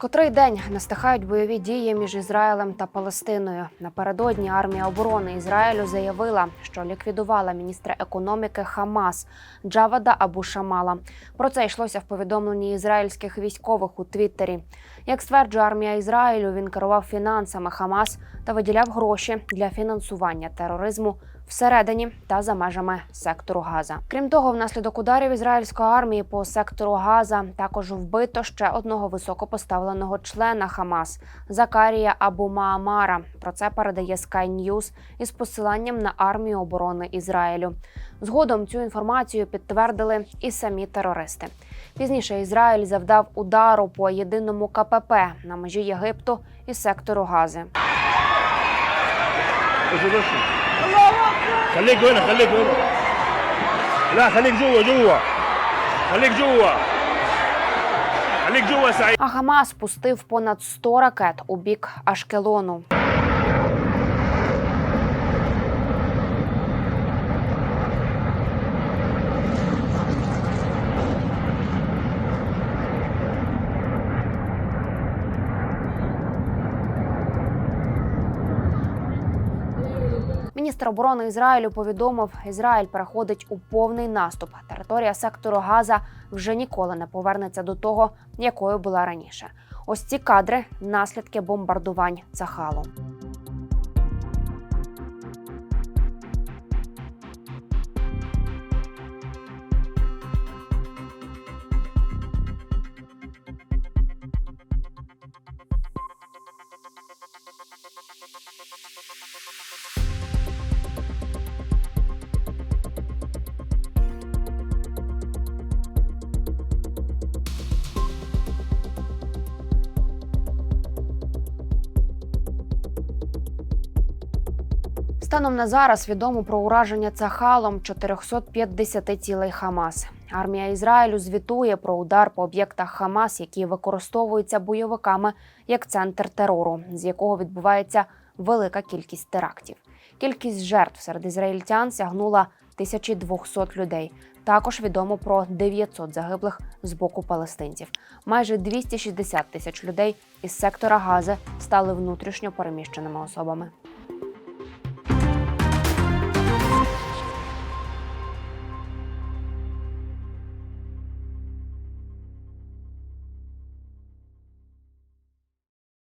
Котрий день настихають бойові дії між Ізраїлем та Палестиною. Напередодні армія оборони Ізраїлю заявила, що ліквідувала міністра економіки Хамас Джавада Абу Шамала. Про це йшлося в повідомленні ізраїльських військових у Твіттері. Як стверджує армія Ізраїлю, він керував фінансами Хамас та виділяв гроші для фінансування тероризму всередині та за межами сектору Газа. Крім того, внаслідок ударів ізраїльської армії по сектору Газа також вбито ще одного високопоставленого члена Хамас Закарія Абу Маамара. Про це передає Sky News із посиланням на армію оборони Ізраїлю. Згодом цю інформацію підтвердили і самі терористи. Пізніше Ізраїль завдав удару по єдиному КПП на межі Єгипту і сектору Гази. ايش الرشي؟ خليك هنا خليك هنا لا خليك جوا جوا خليك جوا خليك جوا سعيد А Хамас пустив понад 100 ракет у бік Ашкелону. Міністр оборони Ізраїлю повідомив, Ізраїль переходить у повний наступ. Територія сектору Газа вже ніколи не повернеться до того, якою була раніше. Ось ці кадри наслідки бомбардувань Цахалу. Станом на зараз відомо про ураження Цахалом 450 цілей Хамас. Армія Ізраїлю звітує про удар по об'єктах Хамас, які використовуються бойовиками як центр терору, з якого відбувається велика кількість терактів. Кількість жертв серед ізраїльтян сягнула 1200 людей. Також відомо про 900 загиблих з боку палестинців. Майже 260 тисяч людей із сектора Гази стали внутрішньо переміщеними особами.